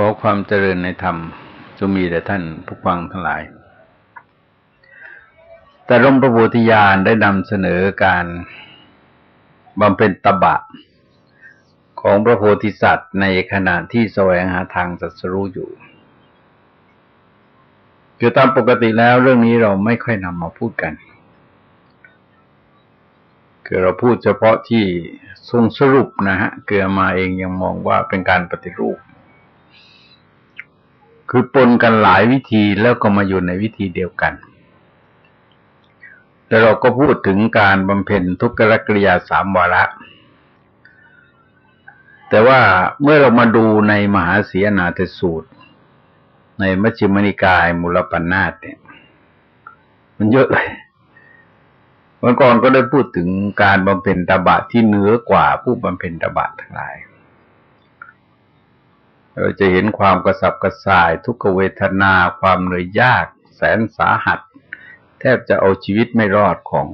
ขอความเจริญในธรรมจงมีแด่ท่านผู้ฟังทั้งหลาย แต่หลวงพระโพธิญาณได้นำเสนอการบำเพ็ญตบะ ของพระโพธิสัตว์ในขณะที่แสวงหาทางสัสรู้อยู่คือตามปกติแล้วเรื่องนี้เราไม่ค่อยนำมาพูดกัน คือเราพูดเฉพาะที่ทรงสรุปนะฮะ เกือมาเองยังมองว่าเป็นการปฏิรูป คือปนกันหลายวิธีแล้วก็มาอยู่ในวิธีเดียวกัน แต่เราก็พูดถึงการบำเพ็ญทุกขกริยาสามวาระแต่ว่าเมื่อเรามาดูในมหาเสียนาทสูตร ในมัชฌิมนิกายมูลปัญนาตเนี่ย มันเยอะเลยวันก่อนก็ได้พูดถึงการบำเพ็ญตบะที่เหนือกว่าผู้บำเพ็ญตบะทั้งหลาย เราจะเห็นความกระสับกระส่าย ทุกขเวทนา ความเหนื่อยยาก แสนสาหัส แทบจะเอาชีวิตไม่รอดของ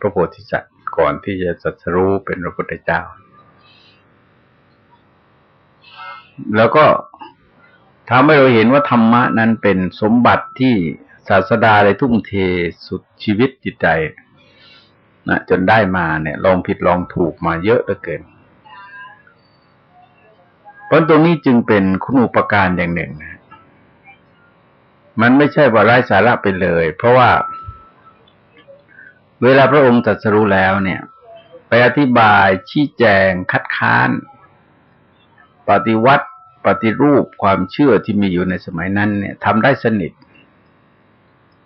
พระโพธิสัตว์ก่อนที่จะสัสรู้เป็นพระพุทธเจ้า แล้วก็ทำให้เราเห็นว่าธรรมะนั้นเป็นสมบัติที่ศาสดาได้ทุ่มเทสุดชีวิตจิตใจนะจนได้มาเนี่ย ลองผิดลองถูกมาเยอะเหลือเกิน เพราะตรงนี้จึงเป็นคุณอุปการอย่างหนึ่งนะมันไม่ใช่ว่าไร้สาระไปเลย เพราะว่า เวลาพระองค์ตรัสรู้แล้วเนี่ย ไปอธิบายชี้แจง คัดค้าน ปฏิวัติปฏิรูปความเชื่อที่มีอยู่ในสมัยนั้น เนี่ยทำได้สนิท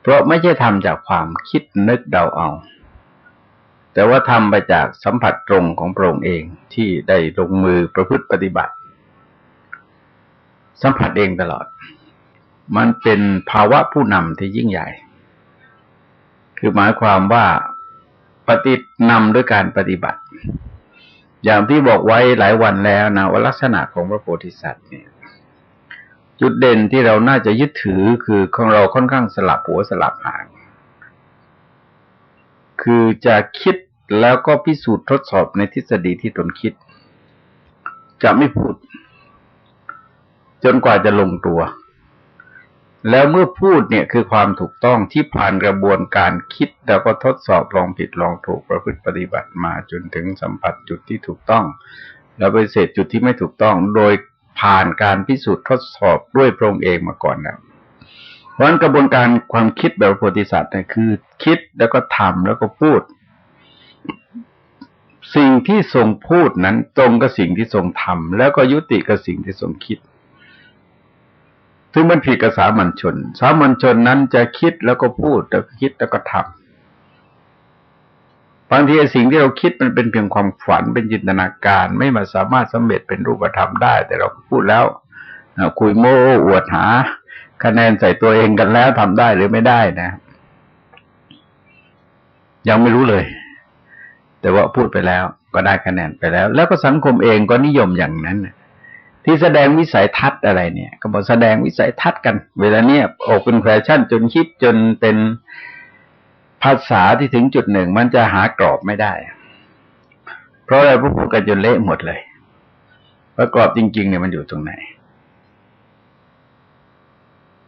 เพราะไม่ใช่ทำจากความคิดนึกเดาเอา แต่ว่าทำไปจากสัมผัสตรงของพระองค์เองที่ได้ลงมือประพฤติปฏิบัติ สัมผัสเองตลอด มันเป็นภาวะผู้นำที่ยิ่งใหญ่ คือหมายความว่าปฏินำด้วยการปฏิบัติ อย่างที่บอกไว้หลายวันแล้วนะว่าลักษณะของพระโพธิสัตว์เนี่ย จุดเด่นที่เราน่าจะยึดถือคือของเราค่อนข้างสลับหัวสลับหาง คือจะคิดแล้วก็พิสูจน์ทดสอบในทฤษฎีที่ตนคิด จะไม่พูด จนกว่าจะลงตัว แล้วเมื่อพูดเนี่ยคือความถูกต้องที่ผ่านกระบวนการคิดแล้วก็ทดสอบลองผิดลองถูกประพฤติปฏิบัติมาจนถึงสัมผัสจุดที่ถูกต้อง แล้วไปเสร็จจุดที่ไม่ถูกต้อง โดยผ่านการพิสูจน์ทดสอบด้วยพระองค์เองมาก่อนแล้วเพราะฉะนั้นกระบวนการความคิดแบบโพธิสัตว์เนี่ยคือ คิดแล้วก็ทำแล้วก็พูด สิ่งที่ทรงพูดนั้นตรงกับสิ่งที่ทรงทำแล้วก็ยุติกับสิ่งที่ทรงคิด ซึ่งมันผิดกับสามัญชน สามัญชนนั้นจะคิดแล้วก็พูดแล้วก็คิดแล้วก็ทำบางทีสิ่งที่เราคิดมันเป็นเพียงความฝันเป็นจินตนาการ ไม่มาสามารถสำเร็จเป็นรูปธรรมได้ แต่เราพูดแล้วคุยโม้อวดหา คะแนนใส่ตัวเองกันแล้วทำได้หรือไม่ได้นะ ยังไม่รู้เลย แต่ว่าพูดไปแล้ว ก็ได้คะแนนไปแล้ว แล้วก็สังคมเองก็นิยมอย่างนั้น ที่แสดงวิสัยทัศน์อะไรเนี่ย ก็บอกแสดงวิสัยทัศน์กัน เวลาเนี้ยออกเป็นแฟชั่นจนคิดจนเป็นภาษาที่ถึงจุดหนึ่ง มันจะหากรอบไม่ได้ เพราะอะไรพวกพูดกันจนเละหมดเลยประกอบจริง ๆ เนี่ยมันอยู่ตรงไหน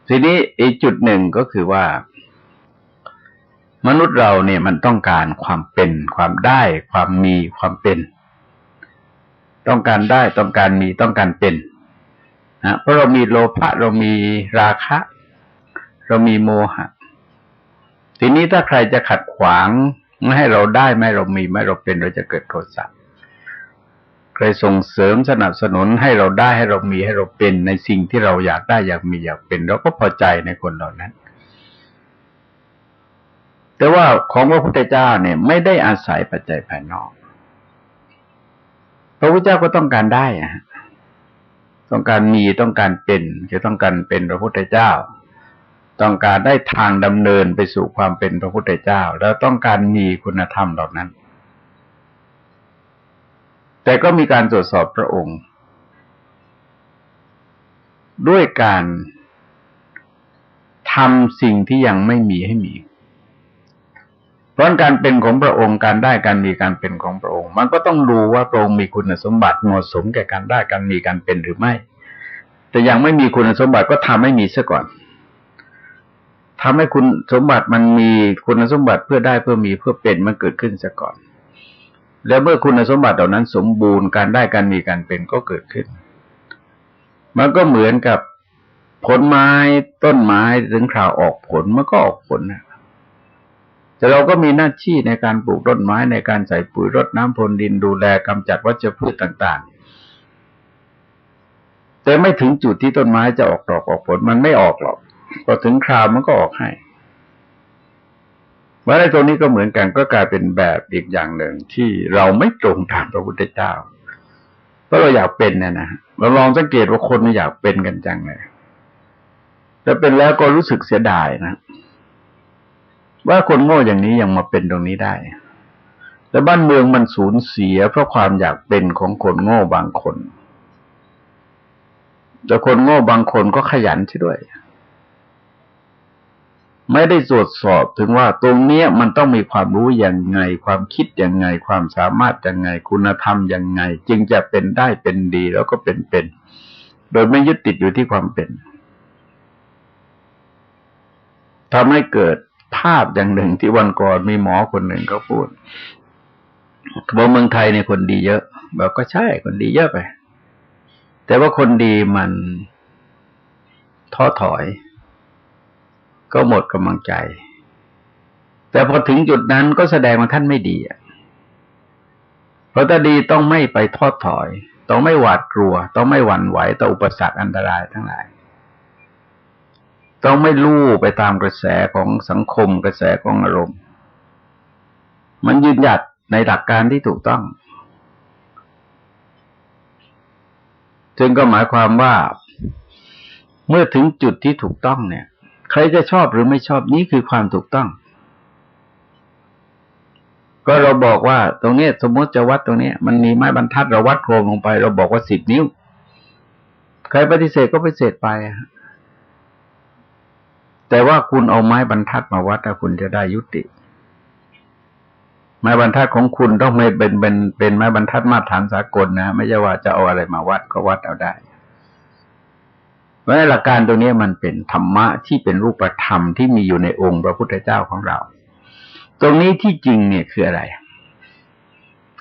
ทีนี้อีกจุดหนึ่งก็คือว่ามนุษย์เราเนี่ยมันต้องการความเป็น ความได้ ความมีความเป็น ต้องการได้ต้องการมีต้องการเป็นนะเพราะเรามีโลภะเรามีราคะ เรามีโมหะ ทีนี้ถ้าใครจะขัดขวางไม่ให้เราได้ไม่เรามีไม่เราเป็นเราจะเกิดโทสะใครส่งเสริมสนับสนุนให้เราได้ให้เรามีให้เราเป็นในสิ่งที่เราอยากได้อยากมีอยากเป็นเราก็พอใจในคนเหล่านั้น แต่ว่าของพระพุทธเจ้าเนี่ยไม่ได้อาศัยปัจจัยภายนอก พระพุทธเจ้าก็ต้องการได้อะต้องการมีต้องการเป็นจะต้องการเป็นพระพุทธเจ้า ต้องการได้ทางดำเนินไปสู่ความเป็นพระพุทธเจ้า แล้วต้องการมีคุณธรรมเหล่านั้น แต่ก็มีการตรวจสอบพระองค์ ด้วยการทำสิ่งที่ยังไม่มีให้มี ราะการเป็นของพระองค์การได้การมีการเป็นของพระองค์ มันก็ต้องดูว่าพระองค์มีคุณสมบัติเหมาะสมแก่การได้การมีการเป็นหรือไม่ แต่ยังไม่มีคุณสมบัติก็ทำให้มีซะก่อนทำให้คุณสมบัติมันมีคุณสมบัติเพื่อได้เพื่อมีเพื่อเป็นมันเกิดขึ้นซะก่อน แล้วเมื่อคุณสมบัติเหล่านั้นสมบูรณ์การได้การมีการเป็นก็เกิดขึ้น มันก็เหมือนกับผลไม้ต้นไม้ถึงคราวออกผลมันก็ออกผลนะ แต่เราก็มีหน้าที่ในการปลูกต้นไม้ในการใส่ปุ๋ยรดน้ำพรวนดินดูแลกำจัดวัชพืชต่าง ๆ แต่ไม่ถึงจุดที่ต้นไม้จะออกดอกออกผลมันไม่ออกหรอกพอถึงคราวมันก็ออกให้ว่าในตรงนี้ก็เหมือนกันก็กลายเป็นแบบอีกอย่างหนึ่งที่เราไม่ตรงตามพระพุทธเจ้าเพราะเราอยากเป็นเนี่ยนะเราลองสังเกตว่าคนไม่อยากเป็นกันจังเลยแต่เป็นแล้วก็รู้สึกเสียดายนะ ว่าคนโง่อย่างนี้ยังมาเป็นตรงนี้ได้ แต่บ้านเมืองมันสูญเสียเพราะความอยากเป็นของคนโง่บางคน แต่คนโง่บางคนก็ขยันใช่ด้วย ไม่ได้ตรวจสอบถึงว่าตรงเนี้ยมันต้องมีความรู้อย่างไง ความคิดอย่างไง ความสามารถอย่างไง คุณธรรมอย่างไง จึงจะเป็นได้เป็นดีแล้วก็เป็นเป็น โดยไม่ยึดติดอยู่ที่ความเป็นทำให้เกิด ภาพอย่างหนึ่งที่วันก่อนมีหมอคนหนึ่งเขาพูดบอกเมืองไทยในคนดีเยอะบอกก็ใช่คนดีเยอะไป แต่ว่าคนดีมันท้อถอย ก็หมดกำลังใจ แต่พอถึงจุดนั้นก็แสดงว่าท่านไม่ดีเพราะถ้าดีต้องไม่ไปทอดถอย ต้องไม่หวาดกลัว ต้องไม่หวั่นไหวต่ออุปสรรคอันตรายทั้งหลาย ต้องไม่ลู่ไปตามกระแสของสังคมกระแสของอารมณ์ มันยืนหยัดในหลักการที่ถูกต้องจึงก็หมายความว่าเมื่อถึงจุดที่ถูกต้องเนี่ย ใครจะชอบหรือไม่ชอบนี่คือความถูกต้อง ก็เราบอกว่า ตรงนี้สมมติจะวัดตรงนี้มันมีไม้บรรทัดเราวัดโครงลงไป เราบอกว่าสิบนิ้ว ใครปฏิเสธก็ปฏิเสธไป แต่ว่าคุณเอาไม้บรรทัดมาวัดถ้าคุณจะได้ยุติ ไม้บรรทัดของคุณต้องไม่เป็นเป็นเป็นไม้บรรทัดมาตรฐานสากลนะ ไม่ใช่ว่าจะเอาอะไรมาวัดก็วัดเอาได้เพราะหลักการตรงนี้มันเป็นธรรมะที่เป็นรูปธรรมที่มีอยู่ในองค์พระพุทธเจ้าของเรา ตรงนี้ที่จริงเนี่ยคืออะไร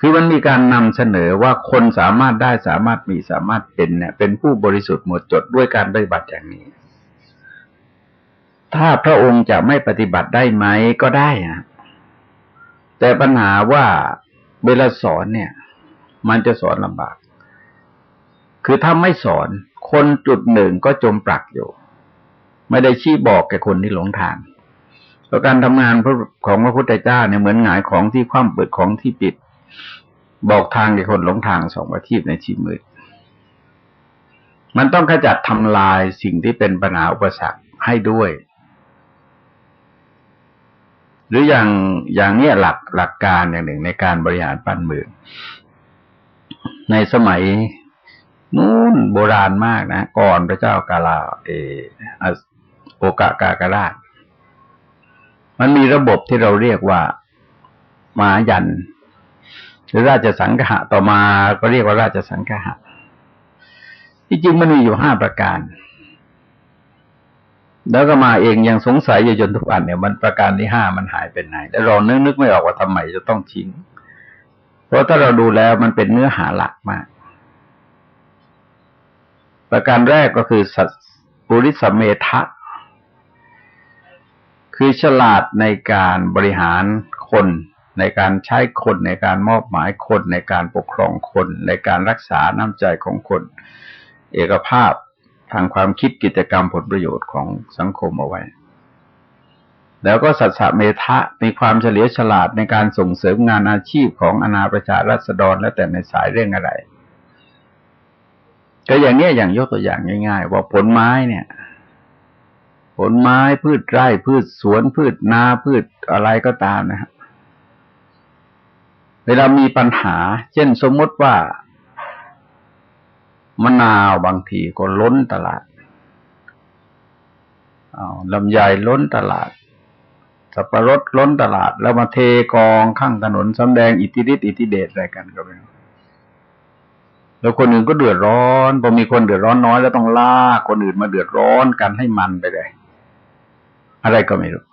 คือมันมีการนำเสนอว่าคนสามารถได้สามารถมีสามารถเป็นเนี่ยเป็นผู้บริสุทธิ์หมดจดด้วยการปฏิบัติอย่างนี้ ถ้าพระองค์จะไม่ปฏิบัติได้ไหมก็ได้นะแต่ปัญหาว่าเวลาสอนเนี่ย มันจะสอนลำบาก คือถ้าไม่สอน คนจุดหนึ่งก็จมปลักอยู่ ไม่ได้ชี้บอกแก่คนที่หลงทางเพราะการทำงานของพระพุทธเจ้าเนี่ยเหมือนหงายของที่คว่ำเปิดของที่ปิด บอกทางแก่คนหลงทางสองประทีปในชีมืดมันต้องขจัดทำลายสิ่งที่เป็นปัญหาอุปสรรคให้ด้วย หรืออย่างอย่างเนี้ยหลักหลักการอย่างหนึ่งในการบริหารปั้นเมืองในสมัยนู้นโบราณมากนะ ก่อนพระเจ้ากาลาเอโอกากากราช มันมีระบบที่เราเรียกว่ามายัน หรือราชสังฆะต่อมาก็เรียกว่าราชสังฆะที่จริงมันมีอยู่ห้าประการ แล้วก็มาเองยังสงสัยอยู่จนทุกอันเนี่ยมันประการที่ห้ามันหายไปไหนแล้วเรานึกนึกไม่ออกว่าทำไมจะต้องทิ้ง เพราะถ้าเราดูแล้วมันเป็นเนื้อหาหลักมาก ประการแรกก็คือสัปุริสเมทะคือฉลาดในการบริหารคน ในการใช้คนในการมอบหมายคน ในการปกครองคน ในการรักษาน้ำใจของคน เอกภาพ ทางความคิดกิจกรรมผลประโยชน์ของสังคมเอาไว้ แล้วก็สัตสเมทะมีความเฉลียวฉลาดในการส่งเสริมงานอาชีพของอนาประชารัษฎรและแต่ในสายเรื่องอะไร ก็อย่างเนี้ยอย่างยกตัวอย่างง่าย ๆ ว่าผลไม้เนี่ย ผลไม้พืชไร่พืชสวนพืชนาพืชอะไรก็ตามนะครับเวลามีปัญหา เช่นสมมติว่า มะนาวบางทีก็ล้นตลาดอาลำไยล้นตลาด สับปะรดล้นตลาด แล้วมาเทกองข้างถนนสำแดงอิทธิฤทธิอิทธิเดชอะไรกันก็ไม่รู้แล้วคนอื่นก็เดือดร้อนพอมีคนเดือดร้อนน้อยแล้วต้องลากคนอื่นมาเดือดร้อนกันให้มันไปเลย อะไรก็ไม่รู้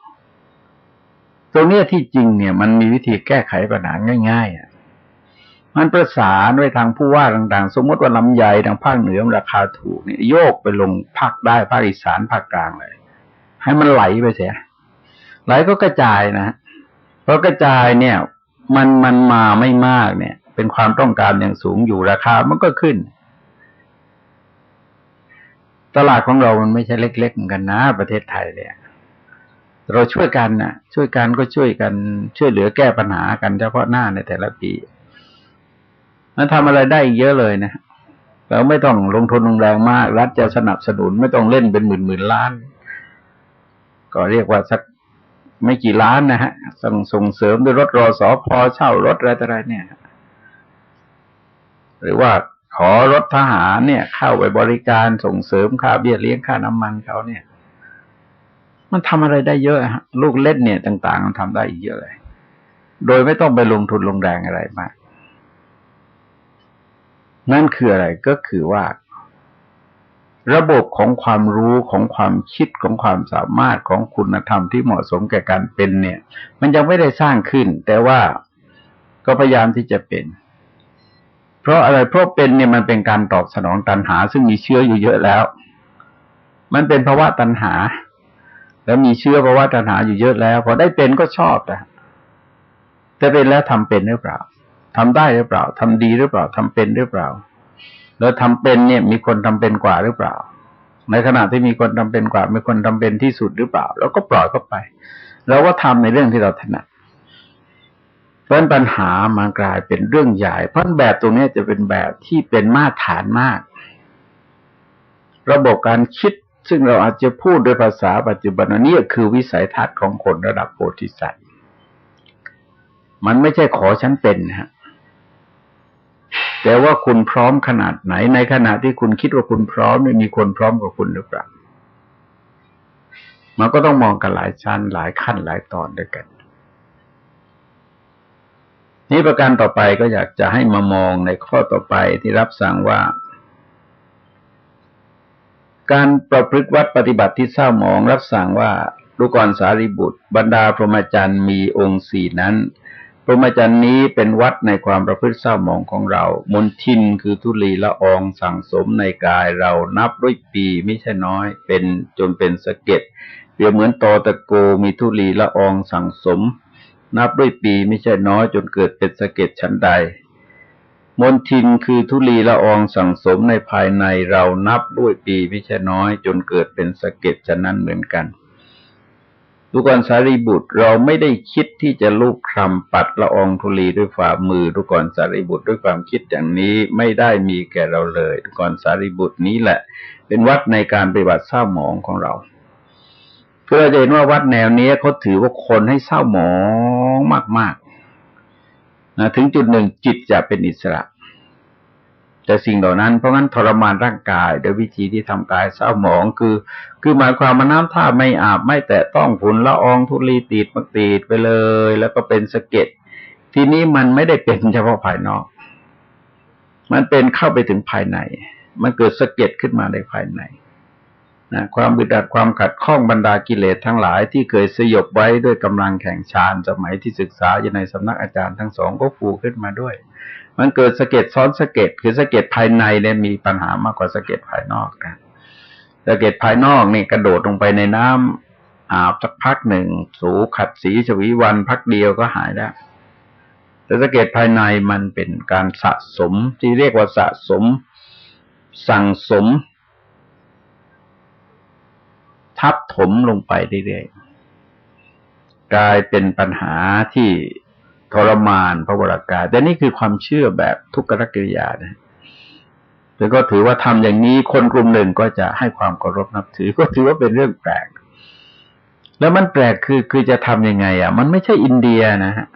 ตรงนี้ที่จริงเนี่ย มันมีวิธีแก้ไขปัญหาง่ายๆอะ มันประสานไว้ทางผู้ว่าต่างๆ สมมติว่าลำไยทางภาคเหนือราคาถูกเนี่ยโยกไปลงภาคได้ภาคอีสานภาคกลางเลยให้มันไหลไปเสียไหลก็กระจายนะเพราะกระจายเนี่ย มันมันมาไม่มากเนี่ย เป็นความต้องการอย่างสูงอยู่ราคามันก็ขึ้น ตลาดของเรามันไม่ใช่เล็ก ๆ เหมือนกันนะ ประเทศไทยเนี่ยเราช่วยกันนะช่วยกันก็ช่วยกันช่วยเหลือแก้ปัญหากันเฉพาะหน้าในแต่ละปี มันทำอะไรได้เยอะเลยนะเราไม่ต้องลงทุนลงแรงมาก รัฐจะสนับสนุนไม่ต้องเล่นเป็นหมื่นหมื่นล้าน ก็เรียกว่าสักไม่กี่ล้านนะฮะส่งส่งเสริมด้วยรถรอสอพอเช่ารถอะไรต่ออะไรเนี่ย หรือว่าขอรถทหารเนี่ย เข้าไปบริการส่งเสริมค่าเบี้ยเลี้ยงค่าน้ำมันเขาเนี่ย มันทำอะไรได้เยอะฮะลูกเล่นเนี่ยต่าง ๆ มันทำได้อีกเยอะเลย โดยไม่ต้องไปลงทุนลงแรงอะไรมาก นั่นคืออะไรก็คือว่า ระบบของความรู้ของความคิดของความสามารถของคุณธรรมที่เหมาะสมแก่การเป็นเนี่ย มันยังไม่ได้สร้างขึ้น แต่ว่าก็พยายามที่จะเป็น เพราะอะไรเพราะเป็นเนี่ยมันเป็นการตอบสนองตัณหา ซึ่งมีเชื้ออยู่เยอะแล้ว มันเป็นภาวะตัณหา แล้วมีเชื้อภาวะตัณหาอยู่เยอะแล้วพอได้เป็นก็ชอบนะแต่เป็นแล้วทำเป็นหรือเปล่า ทำได้หรือเปล่าทำดีหรือเปล่าทำเป็นหรือเปล่า แล้วทำเป็นเนี่ย มีคนทำเป็นกว่าหรือเปล่า ในขณะที่มีคนทำเป็นกว่า มีคนทำเป็นที่สุดหรือเปล่า แล้วก็ปล่อยเข้าไปเราก็ทำในเรื่องที่เราถนัดเพราะปัญหามันกลายเป็นเรื่องใหญ่ เพราะแบบตรงนี้จะเป็นแบบที่เป็นมาตรฐานมาก ระบบการคิดซึ่งเราอาจจะพูดโดยภาษาปัจจุบันนี้คือวิสัยทัศน์ของคนระดับโพธิสัตว์ มันไม่ใช่ขอฉันเป็นนะฮะ แต่ว่าคุณพร้อมขนาดไหน ในขณะที่คุณคิดว่าคุณพร้อมเนี่ยมีคนพร้อมกับคุณหรือเปล่ามันก็ต้องมองกันหลายชั้นหลายขั้นหลายตอนด้วยกัน นี่ประการต่อไปก็อยากจะให้มามองในข้อต่อไปที่รับสั่งว่า การประพฤติวัดปฏิบัติที่เศร้าหมองรับสั่งว่าดูก่อนสารีบุตร บรรดาพรหมจรรย์มีองค์สี่นั้น พรหมจรรย์นี้เป็นวัดในความประพฤติเศร้าหมองของเรา มนทินคือทุลีละอองสั่งสมในกายเรานับด้วยปีไม่ใช่น้อย เป็นจนเป็นสะเก็ดเปรียบเหมือนตอตะโกมีทุลีละอองสั่งสม นับด้วยปีไม่ใช่น้อย จนเกิดเป็นสะเก็ดชั้นใด มนทินคือทุลีละอองสั่งสมในภายในเรานับด้วยปีไม่ใช่น้อย จนเกิดเป็นสะเก็ดฉะนั้นเหมือนกัน ดูก่อนสารีบุตรเราไม่ได้คิดที่จะลูกคลำปัดละอองธุลีด้วยฝ่ามือดูก่อนสารีบุตรด้วยความคิดอย่างนี้ไม่ได้มีแก่เราเลยดูก่อนสารีบุตรนี้แหละ เป็นวัดในการปฏิบัติเศร้าหมองของเราเพื่อจะเห็นว่าวัดแนวนี้เขาถือว่าคนให้เศร้าหมองมากๆนะถึงจุดหนึ่งจิตจะเป็นอิสระ แต่สิ่งเหล่านั้นเพราะงั้นทรมานร่างกายโดยวิธีที่ทำกายเศร้าหมองคือ คือหมายความว่าน้ำท่าไม่อาบไม่แตะต้องฝุ่นละอองธุลีติดมาติดไปเลย แล้วก็เป็นสะเก็ดทีนี้มันไม่ได้เป็นเฉพาะภายนอก มันเป็นเข้าไปถึงภายใน มันเกิดสะเก็ดขึ้นมาในภายในนะความบึดดัดความขัดข้องบรรดากิเลสทั้งหลายที่เคยสยบไว้ด้วยกำลังแข่งชานสมัยที่ศึกษาอยู่ในสำนักอาจารย์ทั้งสองก็ฟูขึ้นมาด้วย มันเกิดสะเก็ดซ้อนสะเก็ดคือสะเก็ดภายในเนี่ยมีปัญหามากกว่าสะเก็ดภายนอกนะสะเก็ดภายนอกนี่กระโดดลงไปในน้ำอาบสักพักหนึ่งสูขัดสีชวีวันพักเดียวก็หายแล้วแต่สะเก็ดภายในมันเป็นการสะสมที่เรียกว่าสะสม สั่งสม ทับถมลงไปเรื่อยๆกลายเป็นปัญหาที่ ทรมานพระวรากาย แต่นี่คือความเชื่อแบบทุกขกิริยานะแล้วก็ถือว่าทำอย่างนี้คนกลุ่มหนึ่งก็จะให้ความเคารพนับถือ ก็ถือว่าเป็นเรื่องแปลก แล้วมันแปลกคือคือจะทํำยังไง อะ มันไม่ใช่อินเดียนะฮะ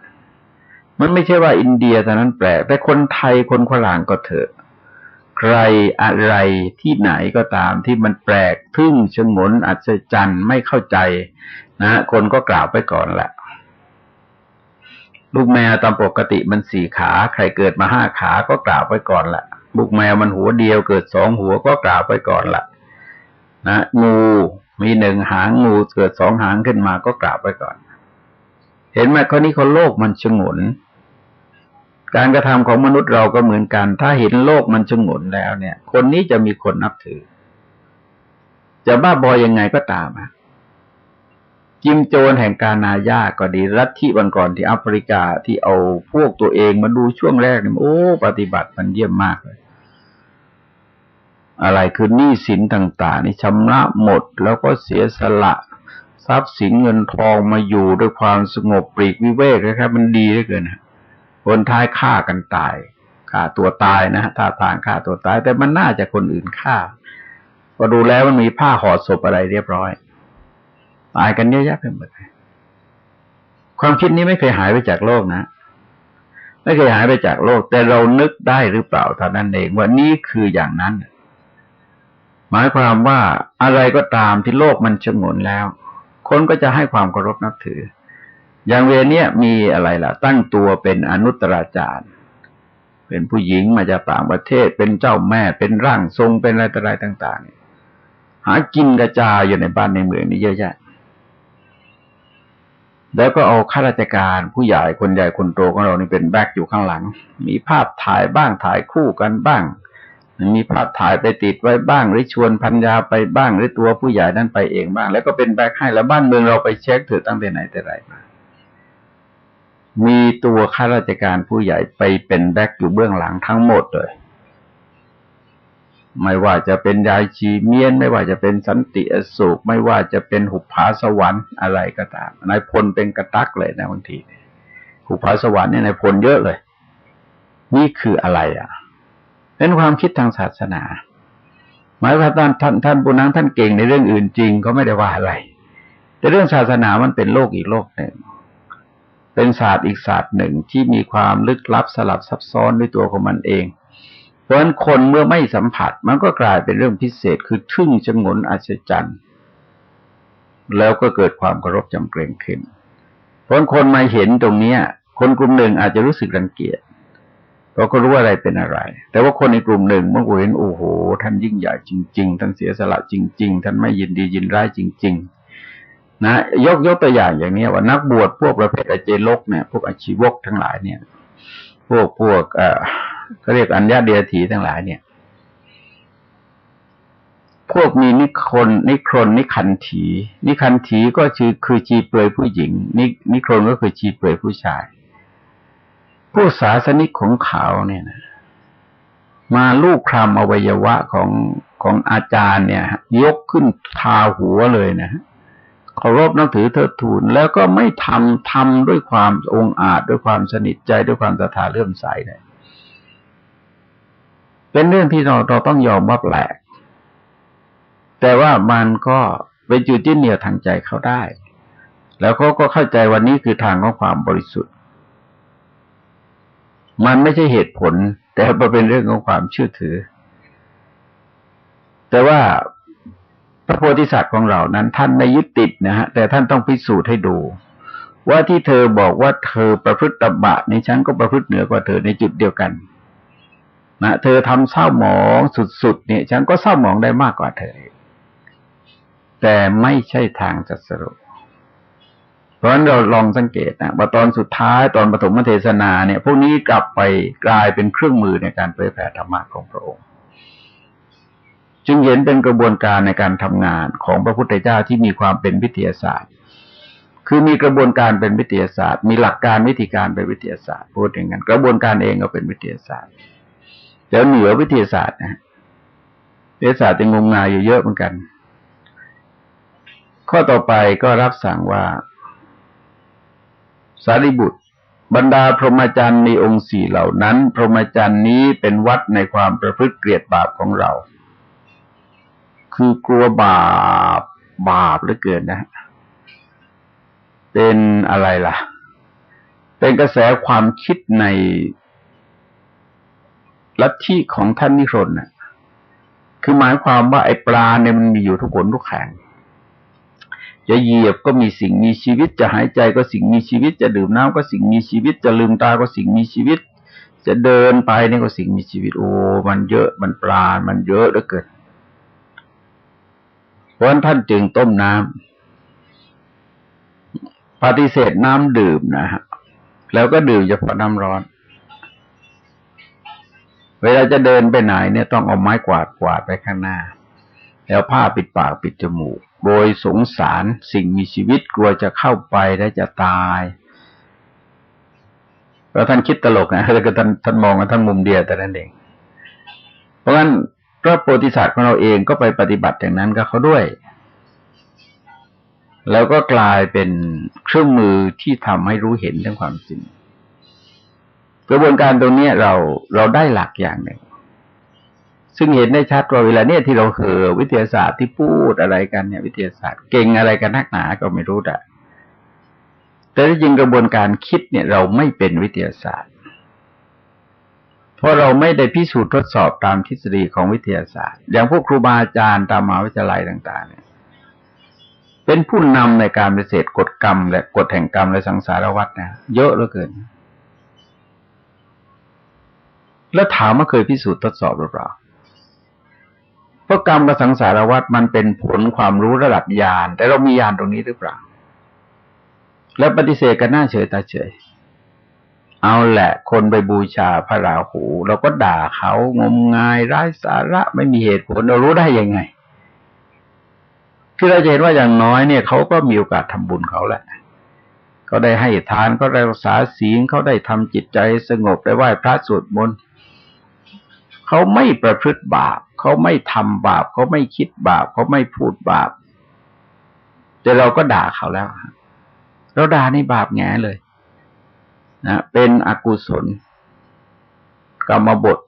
มันไม่ใช่ว่าอินเดียแต่นั้นแปลก แต่คนไทยคนขลางก็เถอะ ใครอะไรที่ไหนก็ตามที่มันแปลกทึ่งชงนอัศจรรย์ไม่เข้าใจ นะคนก็กล่าวไปก่อนแหละ ลูกแมวตามปกติมันสี่ขา ใครเกิดมาห้าขาก็กล่าวไว้ก่อนละบุกแมวมันหัวเดียวเกิดสองหัวก็กล่าวไปก่อนละนะงูมีหนึ่งหางงูเกิดสองหางขึ้นมาก็กล่าวไปก่อน เห็นไหมข้อนี้คนโลกมันชงนการกระทำของมนุษย์เราก็เหมือนกัน ถ้าเห็นโลกมันชงนแล้วเนี่ย คนนี้จะมีคนนับถือ จะบ้าบอยยังไงก็ตามอะ จิมโจนแห่งการนาญาก็ดีรัฐที่วันก่อนที่แอฟริกาที่เอาพวกตัวเองมาดูช่วงแรกเนี่ยโอ้ ปฏิบัติมันเยี่ยมมากเลย อะไรคือหนี้สินต่าง ๆ นี่ชำระหมดแล้วก็เสียสละทรัพย์สินเงินทองมาอยู่ด้วยความสงบปรีกวิเวกนะครับ มันดีเหลือเกินคนท้ายฆ่ากันตายฆ่าตัวตายนะท่าทางฆ่าตัวตาย แต่มันน่าจะคนอื่นฆ่าพอดูแล้วมันมีผ้าห่อศพอะไรเรียบร้อย ตายกันเยอะแยะไปหมดความคิดนี้ไม่เคยหายไปจากโลกนะ ไม่เคยหายไปจากโลก แต่เรานึกได้หรือเปล่าเท่านั้นเองว่านี่คืออย่างนั้น หมายความว่าอะไรก็ตามที่โลกมันชงนแล้ว คนก็จะให้ความเคารพนับถือ อย่างเวเนี้ยมีอะไรล่ะ ตั้งตัวเป็นอนุตราจารย์ เป็นผู้หญิงมาจากต่างประเทศ เป็นเจ้าแม่ เป็นร่างทรง เป็นอะไรต่ออะไรต่าง ๆ หากินกระจายอยู่ในบ้านในเมืองนี่เยอะแยะ แล้วก็เอาข้าราชการผู้ใหญ่คนใหญ่คนโตของเรานี่เป็นแบ็กอยู่ข้างหลัง มีภาพถ่ายบ้างถ่ายคู่กันบ้าง มีภาพถ่ายไปติดไว้บ้างหรือชวนพันยาไปบ้างหรือตัวผู้ใหญ่นั่นไปเองบ้าง แล้วก็เป็นแบ็กให้แล้วบ้านเมืองเราไปเช็คถือตั้งแต่ไหนแต่ไรมามีตัวข้าราชการผู้ใหญ่ไปเป็นแบ็กอยู่เบื้องหลังทั้งหมดเลย ไม่ว่าจะเป็นยายชีเมียน ไม่ว่าจะเป็นสันติอสุขไม่ว่าจะเป็นหุบผาสวรรค์อะไรก็ตามนายพลเป็นกระตักเลยนะบางทีหุบผาสวรรค์เนี่ยนายพลเยอะเลย นี่คืออะไรอะ เป็นความคิดทางศาสนา หมายว่าท่านท่านท่านผู้นั้นท่านเก่งในเรื่องอื่นจริงเขาไม่ได้ว่าอะไร แต่เรื่องศาสนามันเป็นโลกอีกโลกหนึ่งเป็นศาสตร์อีกศาสตร์หนึ่งที่มีความลึกลับสลับซับซ้อนด้วยตัวของมันเอง ราะฉะนั้นคนเมื่อไม่สัมผัส มันก็กลายเป็นเรื่องพิเศษคือทึ่งชงนอัศจรรย์ แล้วก็เกิดความเคารพจำเกรงขึ้น เพราะคนมาเห็นตรงเนี้ย คนกลุ่มหนึ่งอาจจะรู้สึกรังเกียจเพราะก็รู้ว่าอะไรเป็นอะไร แต่ว่าคนในกลุ่มหนึ่งเมื่อเห็นโอ้โห ท่านยิ่งใหญ่จริง ๆ ท่านเสียสละจริง ๆ ท่านไม่ยินดียินร้ายจริง ๆ นะยกยกตัวอย่างอย่างนี้ว่านักบวชพวกประเภทอเจโลกเนี่ย พวกอาชีวกทั้งหลายเนี่ย พวกพวกเอ่อ ก็เรียกอัญญาเดียถีทั้งหลายเนี่ย พวกมีนิครนนิครนนิคันถี นิคันถีก็คือคือชีเปลือยผู้หญิง นินิครนก็คือชีเปลือยผู้ชาย ผู้ศาสนิกของเขาเนี่ยนะมาลูกคลำอวัยวะของของอาจารย์เนี่ย ยกขึ้นทาหัวเลยนะเคารพนับถือเทิดทูนแล้วก็ไม่ทำทำด้วยความองอาจด้วยความสนิทใจด้วยความศรัทธาเลื่อมใสเลย เป็นเรื่องที่เราเราต้องยอมว่าแปลก แต่ว่ามันก็เป็นจุดที่เหนี่ยวทางใจเขาได้ แล้วเขาก็เข้าใจวันนี้คือทางของความบริสุทธิ์ มันไม่ใช่เหตุผล แต่มันเป็นเรื่องของความเชื่อถือ แต่ว่าพระโพธิสัตว์ของเรานั้น ท่านไม่ยึดติดนะฮะ แต่ท่านต้องพิสูจน์ให้ดู ว่าที่เธอบอกว่าเธอประพฤติตบะในฉันก็ประพฤติเหนือกว่าเธอในจุดเดียวกัน นะเธอทำเศร้าหมองสุดๆเนี่ย ฉันก็เศร้าหมองได้มากกว่าเธอ แต่ไม่ใช่ทางจัดสรุปเพราะฉะนั้นเราลองสังเกตนะว่าตอนสุดท้ายตอนปฐมเทศนาเนี่ย พวกนี้กลับไปกลายเป็นเครื่องมือในการเผยแผ่ธรรมะของพระองค์ จึงเห็นเป็นกระบวนการในการทำงานของพระพุทธเจ้าที่มีความเป็นวิทยาศาสตร์ คือมีกระบวนการเป็นวิทยาศาสตร์ มีหลักการวิธีการเป็นวิทยาศาสตร์พูดอย่างนั้นกระบวนการเองก็เป็นวิทยาศาสตร์ แล้วเหนือวิทยาศาสตร์นะวิทยาศาสตร์จะงมงายอยู่เยอะเหมือนกัน ข้อต่อไปก็รับสั่งว่า สารีบุตร บรรดาพรหมจรรย์ในองค์สี่เหล่านั้น พรหมจรรย์นี้เป็นวัดในความประพฤติเกลียดบาปของเรา คือกลัวบาปบาปเหลือเกินนะ เป็นอะไรล่ะ เป็นกระแสความคิดใน ลัทธิของท่านนิรนน่ะคือหมายความว่าไอ้ปลาเนี่ยมันมีอยู่ทุกคนทุกแห่งจะเหยียบก็มีสิ่งมีชีวิต จะหายใจก็สิ่งมีชีวิต จะดื่มน้ำก็สิ่งมีชีวิต จะลืมตาก็สิ่งมีชีวิต จะเดินไปนี่ก็สิ่งมีชีวิต โอ้ มันเยอะมันปลา มันเยอะเหลือเกินเพราะฉะนั้นท่านจึงต้มน้ำปฏิเสธน้ำดื่มนะฮะแล้วก็ดื่มเฉพาะน้ำร้อน เวลาจะเดินไปไหนเนี่ยต้องเอาไม้กวาดกวาดไปข้างหน้า แล้วผ้าปิดปากปิดจมูก โดยสงสารสิ่งมีชีวิตกลัวจะเข้าไปแล้วจะตายแล้วท่านคิดตลกนะแล้วก็ท่านท่านมองกันทั้งมุมเดียวแต่นั้นเอง เพราะฉะนั้นพระโพธิสัตว์ของเราเองก็ไปปฏิบัติอย่างนั้นกับเขาด้วย แล้วก็กลายเป็นเครื่องมือที่ทำให้รู้เห็นเรื่องความจริง กระบวนการตรงนี้เราเราได้หลักอย่างหนึ่ง ซึ่งเห็นได้ชัดว่าเวลาเนี่ยที่เราเคอวิทยาศาสตร์ที่พูดอะไรกันเนี่ย วิทยาศาสตร์เก่งอะไรกันนักหนาก็ไม่รู้แต่แต่จริงกระบวนการคิดเนี่ย เราไม่เป็นวิทยาศาสตร์ เพราะเราไม่ได้พิสูจน์ทดสอบตามทฤษฎีของวิทยาศาสตร์ อย่างพวกครูบาอาจารย์ตามมหาวิทยาลัยต่าง ๆ เนี่ย เป็นผู้นำในการปฏิเสธกฎกรรม และกฎแห่งกรรมและสังสารวัฏนะเยอะเหลือเกิน แล้วถามว่าเคยพิสูจน์ทดสอบหรือเปล่าเพราะกรรมกับสังสารวัฏมันเป็นผลความรู้ระดับญาณแต่เรามีญาณตรงนี้หรือเปล่า แล้วปฏิเสธกันหน้าเฉยตาเฉย เอาแหละ คนไปบูชาพระราหู เราก็ด่าเขางมงายไร้สาระไม่มีเหตุผลเรารู้ได้ยังไงคือเราจะเห็นว่าอย่างน้อยเนี่ยเขาก็มีโอกาสทำบุญเขาแหละเขาได้ให้ทานเขาได้รักษาศีลเขาได้ทำจิตใจสงบได้ไหว้พระสวดมนต์ เขาไม่ประพฤติบาป เขาไม่ทำบาป เขาไม่คิดบาป เขาไม่พูดบาป แต่เราก็ด่าเขาแล้ว เราด่าในบาปแง่เลยนะเป็นอกุศล กรรมบท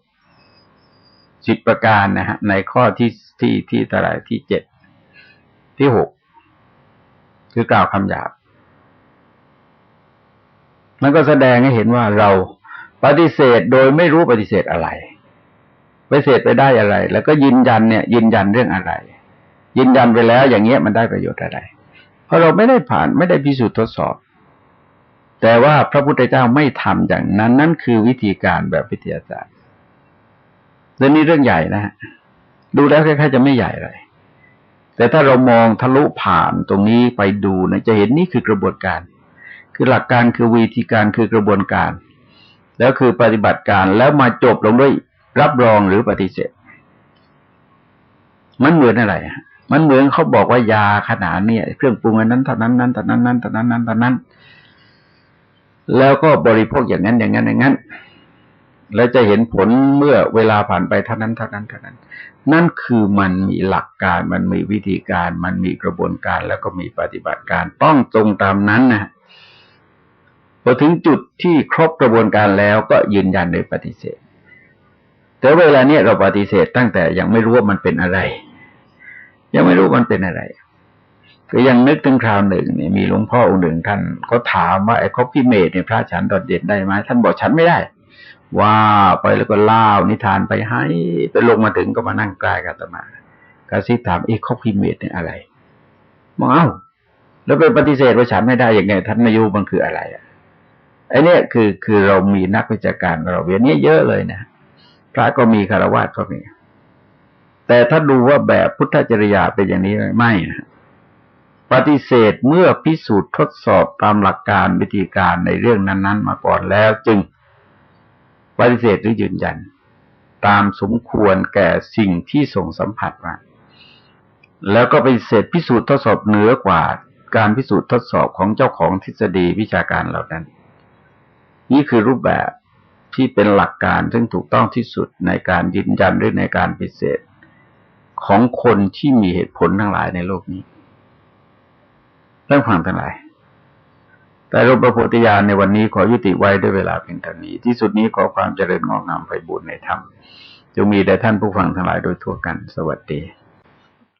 สิบประการนะฮะในข้อที่ที่ที่ตรายที่เจ็ดที่หกคือกล่าวคำหยาบมันก็แสดงให้เห็นว่าเราปฏิเสธโดยไม่รู้ปฏิเสธอะไร ไปเสธไปได้อะไร แล้วก็ยืนยันเนี่ย ยืนยันเรื่องอะไร ยืนยันไปแล้ว อย่างเงี้ยมันได้ประโยชน์อะไร เพราะเราไม่ได้ผ่านไม่ได้พิสูจน์ทดสอบ แต่ว่าพระพุทธเจ้าไม่ทำอย่างนั้น นั่นคือวิธีการแบบวิทยาศาสตร์เรื่องนี้เรื่องใหญ่นะฮะดูแล้วคล้ายๆจะไม่ใหญ่เลยแต่ถ้าเรามองทะลุผ่านตรงนี้ไปดูนะจะเห็นนี่คือกระบวนการ คือหลักการคือวิธีการคือกระบวนการ แล้วคือปฏิบัติการแล้วมาจบลงด้วย รับรองหรือปฏิเสธ มันเหมือนอะไรฮะมันเหมือนเขาบอกว่ายาขนาดเนี่ย เครื่องปรุงอันนั้นเท่านั้นนั้นเท่านั้นนั้นเท่านั้นนั้นเท่านั้น แล้วก็บริโภคอย่างนั้นอย่างนั้นอย่างนั้นแล้วจะเห็นผลเมื่อเวลาผ่านไปเท่านั้นเท่านั้นเท่านั้น นั่นคือมันมีหลักการ มันมีวิธีการ มันมีกระบวนการ แล้วก็มีปฏิบัติการต้องตรงตามนั้นนะพอถึงจุดที่ครบกระบวนการแล้วก็ยืนยันโดยปฏิเสธ แต่เวลาเนี้ยเราปฏิเสธตั้งแต่ยังไม่รู้ว่ามันเป็นอะไร ยังไม่รู้มันเป็นอะไร ก็ยังนึกถึงคราวหนึ่งเนี่ยมีหลวงพ่อองค์หนึ่งท่านเขาถามว่าไอ้คอฟฟี่เมดเนี่ยพระฉันดอดเด่นได้ไหมท่านบอกฉันไม่ได้ ว่าไปแล้วก็เล่านิทานไปให้ไปลงมาถึงก็มานั่งใกล้กับตมากระซิบถามไอ้คอฟฟี่เมดเนี่ยอะไรมองเอ้าแล้วไปปฏิเสธว่าฉันไม่ได้ยังไงท่านไม่รู้มันคืออะไรอะไอ้นี่คือคือเรามีนักวิชาการเราเวียนนี้เยอะเลยนะ พระก็มีคารวะก็มี แต่ถ้าดูว่าแบบพุทธจริยาเป็นอย่างนี้ไม่นะปฏิเสธเมื่อพิสูจน์ทดสอบตามหลักการวิธีการในเรื่องนั้น ๆ มาก่อนแล้วจึง ปฏิเสธหรือยืนยัน ตามสมควรแก่สิ่งที่ส่งสัมผัสมาแล้วก็ปฏิเสธพิสูจน์ทดสอบเหนือกว่าการพิสูจน์ทดสอบของเจ้าของทฤษฎีวิชาการเหล่านั้น นี่คือรูปแบบ ที่เป็นหลักการซึ่งถูกต้องที่สุดในการยืนยันหรือในการปฏิเสธของคนที่มีเหตุผลทั้งหลายในโลกนี้เรื่องฟังทั้งหลาย แต่รูปประโพธิญาณในวันนี้ขอยุติไว้ด้วยเวลาเพียงเท่านี้ ที่สุดนี้ขอความเจริญงอกงามไปบุญในธรรมจงมีแด่ท่านผู้ฟังทั้งหลายโดยทั่วกัน สวัสดี